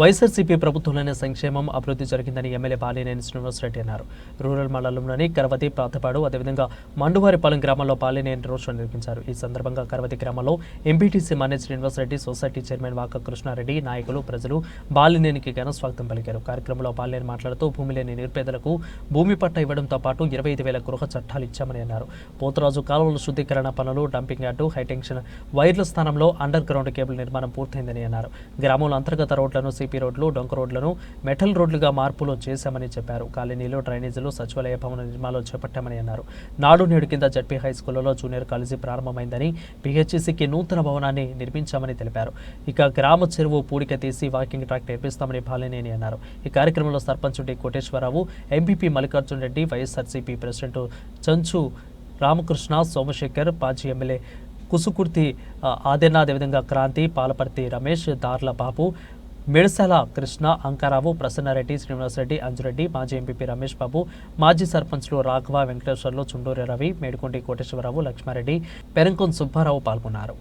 వైఎస్ఆర్సీపీ ప్రభుత్వంలోనే సంక్షేమం అభివృద్ధి జరిగిందని ఎమ్మెల్యే బాలినేని శ్రీనివాసరెడ్డి అన్నారు. రూరల్ మండలంలోని కరవతి ప్రాతపాడు అదేవిధంగా మండువారిపాలెం గ్రామంలో బాలినేని రోడ్ షో నిర్వహించారు ఈ సందర్భంగా కరవతి గ్రామంలో ఎంపీటీసీ మనే శ్రీనివాసరెడ్డి సొసైటీ చైర్మన్ వాక కృష్ణారెడ్డి నాయకులు ప్రజలు బాలినేనికి ఘన స్వాగతం పలికారు. కార్యక్రమంలో బాలినేని మాట్లాడుతూ భూమి లేని నిరుపేదలకు భూమి పట్ట ఇవ్వడంతో పాటు ఇరవై ఐదు వేల గృహ చట్టాలు ఇచ్చామని అన్నారు. పోతరాజు కాలువల శుద్ధీకరణ పనులు డంపింగ్ యార్డు హైటెన్షన్ వైర్ల స్థానంలో అండర్ గ్రౌండ్ కేబుల్ నిర్మాణం పూర్తయిందని అన్నారు. గ్రామంలో అంతర్గత రోడ్లను సిపి రోడ్లు డొంక రోడ్లను మెటల్ రోడ్లుగా మార్పులు చేశామని చెప్పారు. కాలనీలో డ్రైనేజీలు సచివాలయ భవన నిర్మాణాలు చేపట్టామని అన్నారు. నాడు నేడు కింద జడ్పీ హై స్కూల్లో జూనియర్ కాలేజీ ప్రారంభమైందని పిహెచ్సికి నూతన భవనాన్ని నిర్మించామని తెలిపారు. ఇక గ్రామ చెరువు పూడిక తీసి వాకింగ్ ట్రాక్ నిర్మిస్తామని బాలినేని అన్నారు. ఈ కార్యక్రమంలో sarpanch D Koteswararao MPP Mallikarjun Reddy YSRCP president Chanchu Ramakrishna Somasekhar పాజీ MLA Kusukurthi ఆదేనా అదేవిధంగా క్రాంతి పాలపర్తి రమేష్ దార్ల బాబు మిడసల కృష్ణ అంకారావు ప్రసన్నారెడ్డి శ్రీనివాసరెడ్డి అంజురెడ్డి మాజీ ఎంపీపీ రమేష్ బాబు మాజీ సర్పంచ్లు రాఘవ వెంకటేశ్వర్లు చుండూరి రవి మేడుకొండి కోటేశ్వరరావు లక్ష్మారెడ్డి పెరంకొన్ సుబ్బారావు పాల్గొన్నారు.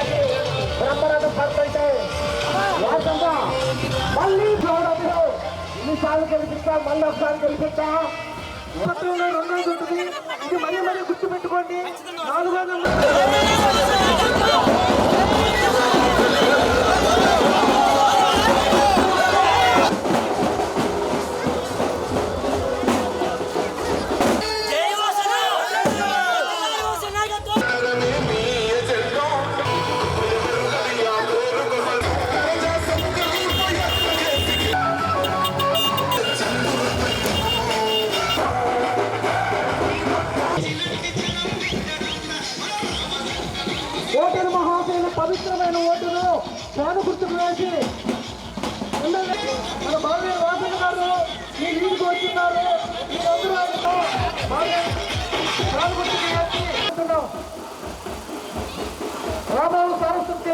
వాసనకి బ్రహ్మరథం పడుతుంటే మళ్ళీ చూడదు ఇన్నిసార్లు గెలిపిస్తా మళ్ళీ ఒకసారి గెలిపిస్తా. మొత్తంలో రెండోది ఉంటుంది ఇది మరీ మరీ గుర్తు ఓటరు మహాశైలు పవిత్రమైన ఓటును పేద గుర్తుకు వేసి మన బాబు వాసన గారు ఈ నీటికి వచ్చిన్నారు మీరందరూ ఆయనతో బాగా పేద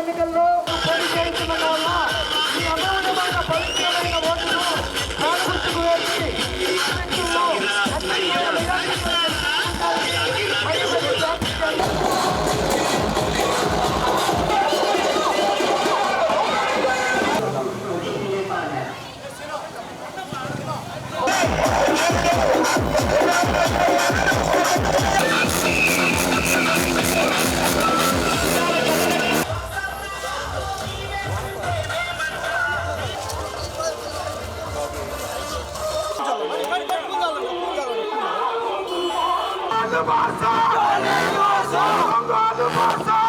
ఎన్నికల్లో Angola do Barça! Angola do on, Angola do Barça!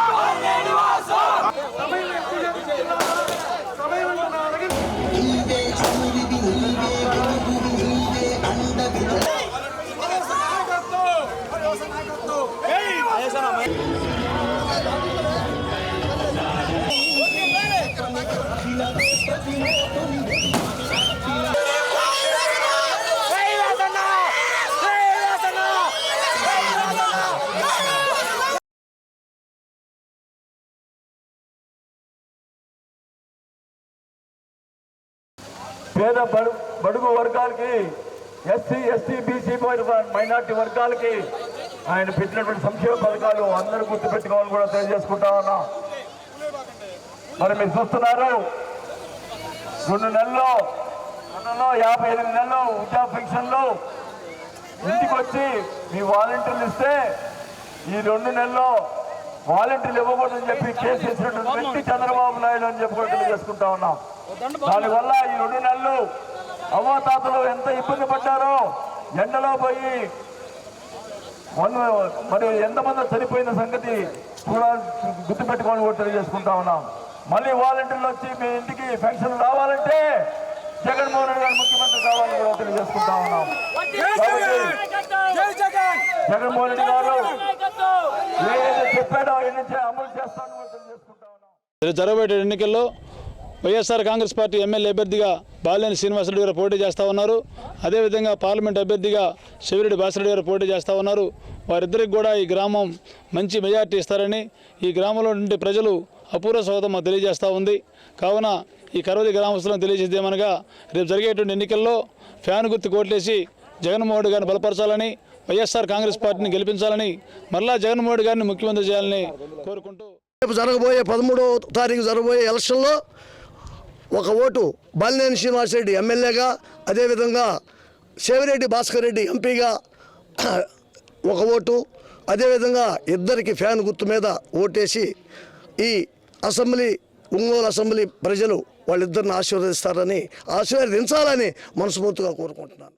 పేద బడు బడుగు వర్గాలకి ఎస్సీ ఎస్టీ బీసీ మైనార్టీ వర్గాలకి ఆయన పెట్టినటువంటి సంక్షేమ పథకాలు అందరూ గుర్తుపెట్టుకోవాలని కూడా తెలియజేసుకుంటా ఉన్నా. మరి మీరు చూస్తున్నారు రెండు నెలల్లో నెలలో యాభై ఎనిమిది నెలలు ఉద్యోగ పెన్షన్లు ఇంటికి వచ్చి మీ వాలంటీర్లు ఇస్తే ఈ రెండు నెలల్లో వాలంటీర్లు ఇవ్వకూడదని చెప్పి కేసు చేసినటువంటి వ్యక్తి చంద్రబాబు నాయుడు అని చెప్పి కూడా తెలియజేసుకుంటా ఉన్నాం. దానివల్ల ఈ రెండు నెలలు అవ్వాతాతలు ఎంత ఇబ్బంది పడ్డారో ఎండలో పోయి మరి ఎంతమంది చనిపోయిన సంగతి కూడా గుర్తుపెట్టుకోవాలని కూడా తెలియజేసుకుంటా ఉన్నాం. మళ్ళీ వాలంటీర్లు వచ్చి మీ ఇంటికి పెన్షన్ రావాలంటే జగన్మోహన్ రెడ్డి గారు ముఖ్యమంత్రి కావాలని కూడా తెలియజేసుకుంటా ఉన్నాం. జగన్మోహన్ రెడ్డి గారు ఏదైతే చెప్పాడో అమలు చేస్తానని కూడా తెలియజేసుకుంటా ఉన్నాం. జరగబోయే ఎన్నికల్లో వైఎస్ఆర్ కాంగ్రెస్ పార్టీ ఎమ్మెల్యే అభ్యర్థిగా బాలినేని శ్రీనివాసరెడ్డి గారు పోటీ చేస్తూ ఉన్నారు. అదేవిధంగా పార్లమెంట్ అభ్యర్థిగా శివిరెడ్డి బాసిరెడ్డి గారు పోటీ చేస్తూ ఉన్నారు. వారిద్దరికి కూడా ఈ గ్రామం మంచి మెజార్టీ ఇస్తారని ఈ గ్రామంలో నుండి ప్రజలు అపూర్వ స్వాగతం మాకు తెలియజేస్తూ ఉంది. కావున ఈ కరవది గ్రామస్తులను తెలియజేద్దామనగా రేపు జరిగేటువంటి ఎన్నికల్లో ఫ్యాన్ గుర్తు కోట్లేసి జగన్మోహన్ రెడ్డి గారిని బలపరచాలని వైఎస్ఆర్ కాంగ్రెస్ పార్టీని గెలిపించాలని మరలా జగన్మోహన్ రెడ్డి గారిని ముఖ్యమంత్రి చేయాలని కోరుకుంటూ రేపు జరగబోయే పదమూడో తారీఖు జరగబోయే ఎలక్షన్లో ఒక ఓటు బాలినేని శ్రీనివాసరెడ్డి ఎమ్మెల్యేగా అదేవిధంగా సేవిరెడ్డి భాస్కర్ రెడ్డి ఎంపీగా ఒక ఓటు అదేవిధంగా ఇద్దరికి ఫ్యాన్ గుర్తు మీద ఓటేసి ఈ అసెంబ్లీ ఒంగోలు అసెంబ్లీ ప్రజలు వాళ్ళిద్దరిని ఆశీర్వదిస్తారని ఆశీర్వదించాలని మనస్ఫూర్తిగా కోరుకుంటున్నాను.